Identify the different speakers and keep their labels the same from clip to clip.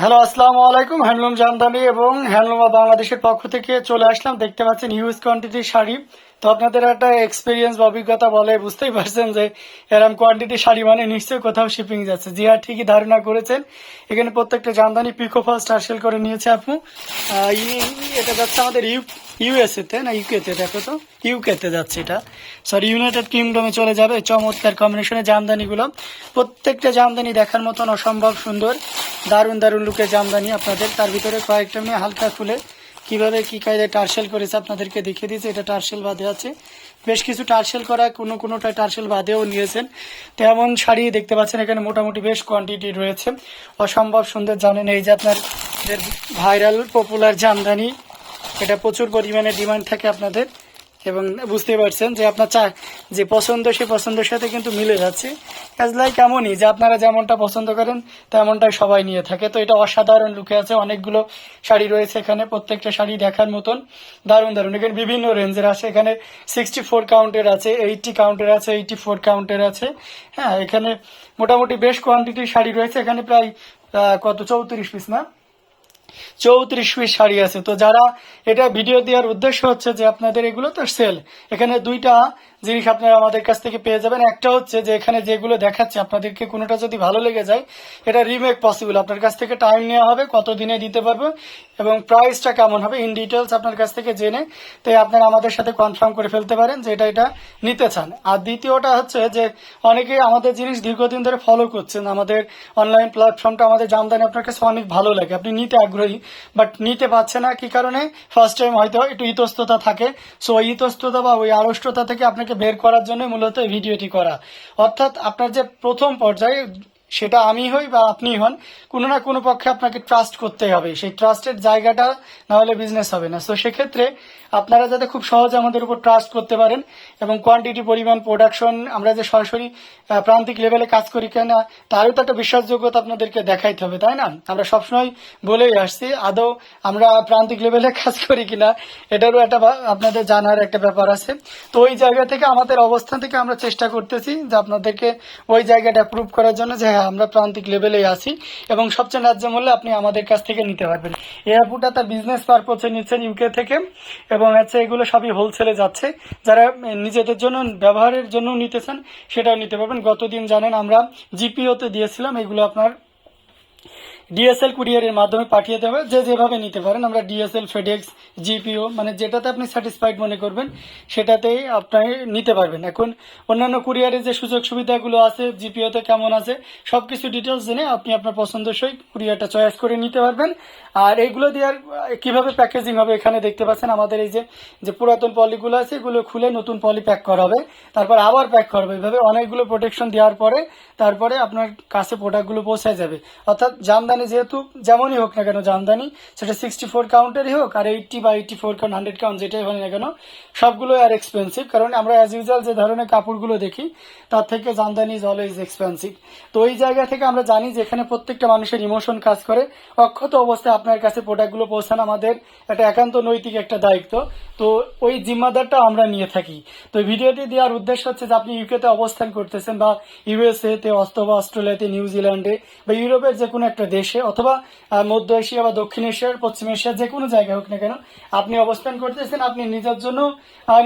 Speaker 1: Hello, আসসালামু আলাইকুম। Handloom Jamdani এবং হ্যান্ডলুমা বাংলাদেশের পক্ষ থেকে চলে আসলাম। দেখতে পাচ্ছেন হিউজ কোয়ান্টিটির শাড়ি। তো আপনাদের একটা এক্সপিরিয়েন্স বা অভিজ্ঞতা বলে বুঝতেই পারছেন যে এরকম কোয়ান্টিটি শাড়ি মানে নিশ্চয়ই কোথাও শিপিং যাচ্ছে। জি হ্যাঁ ঠিকই ধারণা করেছেন। এখানে প্রত্যেকটা জামদানি পিকো ফার্স্ট হার্সেল করে নিয়েছে আপু। এটা যাচ্ছে আমাদের ইউ ইউএসএ তে না ইউকেতে দেখো তো। ইউকেতে যাচ্ছে এটা। সরি ইউনাইটেড কিংডমে চলে যাবে। চমৎকার কম্বিনেশনে জামদানিগুলো। প্রত্যেকটা জামদানি দেখার মতন অসম্ভব সুন্দর, দারুণ দারুণ লুকের জামদানি আপনাদের। তার ভিতরে কয়েকটা নিয়ে হালকা খুলে কীভাবে, কি কায়দায় টার্সেল করেছে আপনাদেরকে দেখিয়ে দিয়েছে। এটা টার্সেল বাদে আছে। বেশ কিছু টার্সেল করা, কোনো কোনোটা টার্সেল বাদেও নিয়েছেন। তেমন শাড়ি দেখতে পাচ্ছেন, এখানে মোটামুটি বেশ কোয়ান্টিটি রয়েছে। অসম্ভব সুন্দর, জানেন এই যে আপনার ভাইরাল পপুলার জামদানি, এটা প্রচুর পরিমাণে ডিমান্ড থাকে আপনাদের। এবং বুঝতে পারছেন যে আপনার চা যে পছন্দ সে পছন্দের সাথে কিন্তু মিলে যাচ্ছে। কাজ লাইক এমনই যে আপনারা যেমনটা পছন্দ করেন, তেমনটাই সবাই নিয়ে থাকে। তো এটা অসাধারণ লুকে আছে। অনেকগুলো শাড়ি রয়েছে এখানে। প্রত্যেকটা শাড়ি দেখার মতন। দারুণ দারুণ। এখানে বিভিন্ন রেঞ্জের আছে। এখানে সিক্সটি ফোর কাউন্টের আছে এইটটি কাউন্টের আছে এইটি ফোর কাউন্টের আছে। হ্যাঁ এখানে মোটামুটি বেশ কোয়ান্টিটির শাড়ি রয়েছে। এখানে প্রায় কত? চৌত্রিশ পিস না? চৌত্রিশ পিস শাড়ি আছে। তো যারা এটা ভিডিও দেওয়ার উদ্দেশ্য হচ্ছে যে আপনাদের এগুলো তো সেল এখানে দুইটা জিনিস আপনারা আমাদের কাছ থেকে পেয়ে যাবেন। একটা হচ্ছে যে এখানে যেগুলো দেখাচ্ছে, আপনাদেরকে কোনোটা যদি ভালো লেগে যায়, এটা রিমেক পসিবল আপনার কাছ থেকে টাইম নেওয়া হবে কত দিনে দিতে পারব এবং প্রাইসটা কেমন হবে ইন ডিটেলস আপনার কাছ থেকে জেনে তাই আপনারা আমাদের সাথে কনফার্ম করে ফেলতে পারেন যে এটা এটা নিতে চান। আর দ্বিতীয়টা হচ্ছে যে অনেকেই আমাদের জিনিস দীর্ঘদিন ধরে ফলো করছেন। আমাদের অনলাইন প্ল্যাটফর্মটা আমাদের জামদানি আপনার কাছে অনেক ভালো লাগে। আপনি নিতে আগ্রহী বাট নিতে পারছে না, কি কারণে? ফার্স্ট টাইম হয়তো একটু ইতস্ততা থাকে। সো ওই ইতস্ততা বা ওই আড়ষ্টতা থেকে আপনাকে বের করার জন্য মূলত ভিডিওটি করা। অর্থাৎ আপনার যে প্রথম পর্যায়ে সেটা আমি হই বা আপনি হন, কোনো না কোনো পক্ষে আপনাকে ট্রাস্ট করতে হবে। সেই ট্রাস্টের জায়গাটা না হলে বিজনেস হবে না। তো সেক্ষেত্রে আপনারা যাতে খুব সহজে আমাদের উপর ট্রাস্ট করতে পারেন এবং কোয়ান্টিটি পরিমাণ প্রোডাকশন আমরা যে সরাসরি প্রান্তিক লেভেলে কাজ করি কেনা, তারও তো একটা বিশ্বাসযোগ্যতা আপনাদেরকে দেখাইতে হবে, তাই না? আমরা সবসময় বলেই আসছি, আদৌ আমরা প্রান্তিক লেভেলে কাজ করি কিনা, এটারও একটা আপনাদের জানার একটা ব্যাপার আছে। তো ওই জায়গা থেকে আমাদের অবস্থান থেকে আমরা চেষ্টা করতেছি যে আপনাদেরকে ওই জায়গাটা প্রুভ করার জন্য যে আমরা প্রান্তিক লেভেলেই আছি এবং সবচেয়ে ন্যায্য মূল্যে আপনি আমাদের কাছ থেকে নিতে পারবেন। এয়ারপোর্টটা তার বিজনেস পারপোজে নিচ্ছেন ইউকে থেকে এবং হচ্ছে এগুলো সবই হোলসেলে যাচ্ছে। যারা নিজেদের জন্য, ব্যবহারের জন্য নিতেছেন, সেটাও নিতে পারবেন। গতদিন জানেন আমরা জিপিওতে দিয়েছিলাম, এগুলো আপনার ডিএসএল কুরিয়ারের মাধ্যমে পাঠিয়ে দেবে যে যেভাবে নিতে পারেন, আমরা ডিএসএল ফেডেক্স জিপিও মানে যেটাতে আপনি স্যাটিসফাইড মনে করবেন সেটাতেই আপনি নিতে পারবেন। এখন অন্যান্য কুরিয়ারের যে সুযোগ সুবিধাগুলো আছে জিপিওতে কেমন আছে সব কিছু ডিটেলস জেনে আপনি আপনার পছন্দসই কুরিয়ারটা চয়েস করে নিতে পারবেন। আর এইগুলো দেওয়ার, কীভাবে প্যাকেজিং হবে এখানে দেখতে পাচ্ছেন, আমাদের এই যে যে পুরাতন পলিগুলো আছে, এগুলো খুলে নতুন পলি প্যাক করা হবে। তারপর আবার প্যাক করা হবে। এইভাবে অনেকগুলো প্রোটেকশন দেওয়ার পরে, তারপরে আপনার কাছে প্রোডাক্টগুলো পৌঁছায় যাবে। অর্থাৎ জামদানি যেহেতু যেমনই হোক না কেন জামদানি, সেটা সিক্সটি ফোর কাউন্টেরই হোক আর এইটটি বা eighty four count hundred count যেটাই হয় না কেন, সবগুলো আর এক্সপেন্সিভ কারণ আমরা অ্যাজ ইউজুয়াল যে ধরনের কাপড়গুলো দেখি, তার থেকে জামদানি ইজ অলওয়েজ এক্সপেন্সিভ তো ওই জায়গা থেকে আমরা জানি যে এখানে প্রত্যেকটা মানুষের ইমোশন কাজ করে। অক্ষত অবস্থায় আপনার কাছে প্রোডাক্টগুলো পৌঁছানো আমাদের একটা একান্ত নৈতিক একটা দায়িত্ব। তো ওই জিম্মাদারটা আমরা নিয়ে থাকি। তো ভিডিওটি দেওয়ার উদ্দেশ্য হচ্ছে যে আপনি ইউকেতে অবস্থান করতেছেন বা ইউএসএ তে অথবা অস্ট্রেলিয়াতে নিউজিল্যান্ডে বা ইউরোপের যে কোনো একটা দেশে অথবা মধ্য এশিয়া বা দক্ষিণ এশিয়ার, পশ্চিম এশিয়ার যে কোনো জায়গায় হোক না কেন, আপনি অবস্থান করতেছেন, আপনি নিজের জন্য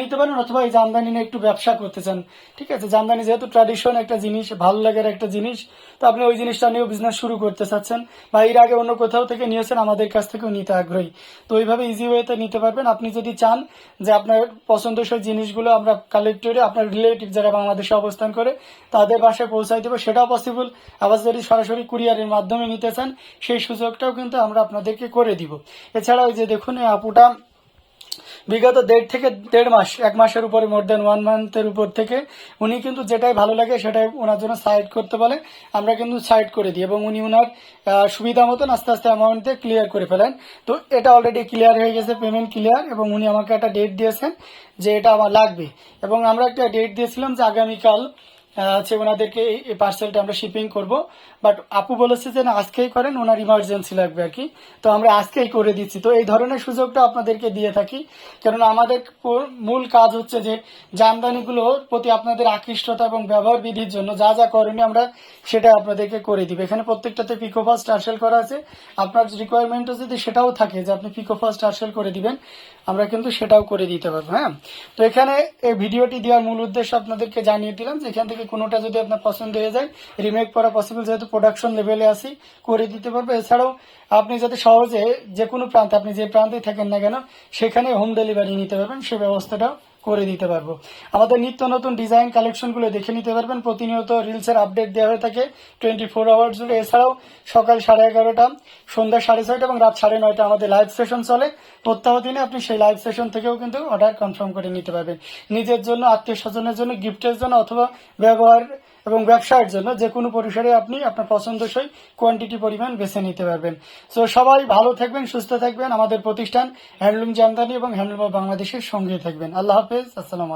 Speaker 1: নিতে পারেন অথবা এই জামদানি নিয়ে একটু ব্যবসা করতে চান ঠিক আছে? জামদানি যেহেতু ট্র্যাডিশন একটা জিনিস, ভালো লাগার একটা জিনিস, তো আপনি ওই জিনিসটা নিয়েও বিজনেস শুরু করতে চাচ্ছেন বা এর আগে অন্য কোথাও থেকে নিয়েছেন, আমাদের কাছ থেকেও নিতে আগ্রহী। তো ওইভাবে ইজি ওয়েতে নিতে পারবেন। আপনি যদি চান যে আপনার পছন্দসই জিনিসগুলো আমরা কালেক্ট করে, আপনার রিলেটিভ যারা বাংলাদেশে অবস্থান করে, তাদের বাসায় পৌঁছাই দেবো। সেটাও পসিবল আবার যদি সরাসরি কুরিয়ারের মাধ্যমে নিতে চান সেই সুযোগটাও কিন্তু আমরা আপনাদেরকে করে দিব। এছাড়া ওই যে দেখুন, এই আপুটা বিগত দেড় থেকে দেড় মাস, এক মাসের উপরে মোর দেন ওয়ান মান্থের উপর থেকে উনি কিন্তু যেটাই ভালো লাগে সেটাই ওনার জন্য সাইড করতে বলে। আমরা কিন্তু সাইড করে দিই এবং উনি ওনার সুবিধা মতন আস্তে আস্তে অ্যামাউন্টে ক্লিয়ার করে ফেলেন। তো এটা অলরেডি ক্লিয়ার হয়ে গেছে পেমেন্ট ক্লিয়ার এবং উনি আমাকে একটা ডেট দিয়েছেন যে এটা আমার লাগবে। এবং আমরা একটা ডেট দিয়েছিলাম যে আগামীকাল হচ্ছে ওনাদেরকে এই পার্সেলটা আমরা শিপিং করব। বাট আপু বলেছে যে, না, আজকেই করেন, ওনার ইমার্জেন্সি লাগবে আর কি। তো আমরা আজকেই করে দিচ্ছি। তো এই ধরনের সুযোগটা আপনাদেরকে দিয়ে থাকি। কেননা আমাদের মূল কাজ হচ্ছে যে, জামদানিগুলোর প্রতি আপনাদের আকৃষ্টতা এবং ব্যবহার বিধির জন্য যা যা করণীয় আমরা সেটা আপনাদেরকে করে দিব। এখানে প্রত্যেকটাতে পিকো ফাস্ট টার্সেল করা আছে। আপনার রিকোয়ারমেন্টও যদি সেটাও থাকে যে, আপনি পিকো ফাস্ট টার্সেল করে দিবেন, আমরা কিন্তু সেটাও করে দিতে পারব হ্যাঁ? তো এখানে এই ভিডিওটি দেওয়ার মূল উদ্দেশ্য আপনাদেরকে জানিয়ে দিলাম যে, এখান থেকে কোনোটা যদি আপনার পছন্দ হয়ে যায় রিমেক করা পসিবল যেহেতু প্রোডাকশন লেভেলে আসি করে দিতে পারব। এছাড়াও আপনি যাতে সহজে যে কোনো প্রান্তে, আপনি যে প্রান্তেই থাকেন না কেন, সেখানে হোম ডেলিভারি নিতে পারবেন, সে ব্যবস্থাটাও করে দিতে পারব। আমাদের নিত্য নতুন ডিজাইন কালেকশনগুলো দেখে নিতে পারবেন। প্রতিনিয়ত রিলসের আপডেট দেওয়া হয়ে থাকে টোয়েন্টি ফোর আওয়ার্স জুড়ে। এছাড়াও সকাল সাড়ে এগারোটা, সন্ধ্যা সাড়ে ছয়টা এবং রাত সাড়ে নয়টা আমাদের লাইভ সেশন চলে। প্রত্যহ দিনে আপনি সেই লাইভ সেশন থেকেও কিন্তু অর্ডার কনফার্ম করে নিতে পারবেন। নিজের জন্য আত্মীয় স্বজনের জন্য গিফটের জন্য অথবা ব্যবহার এবং ব্যবসায়ের জন্য যে কোনো পরিসরে আপনি আপনার পছন্দসই কোয়ান্টিটি পরিমাণ বেছে নিতে পারবেন। সো সবাই ভালো থাকবেন, সুস্থ থাকবেন। আমাদের প্রতিষ্ঠান হ্যান্ডলুম জামদানি এবং হ্যান্ডলুম বাংলাদেশের সঙ্গে থাকবেন। আল্লাহ হাফেজ, আসসালামু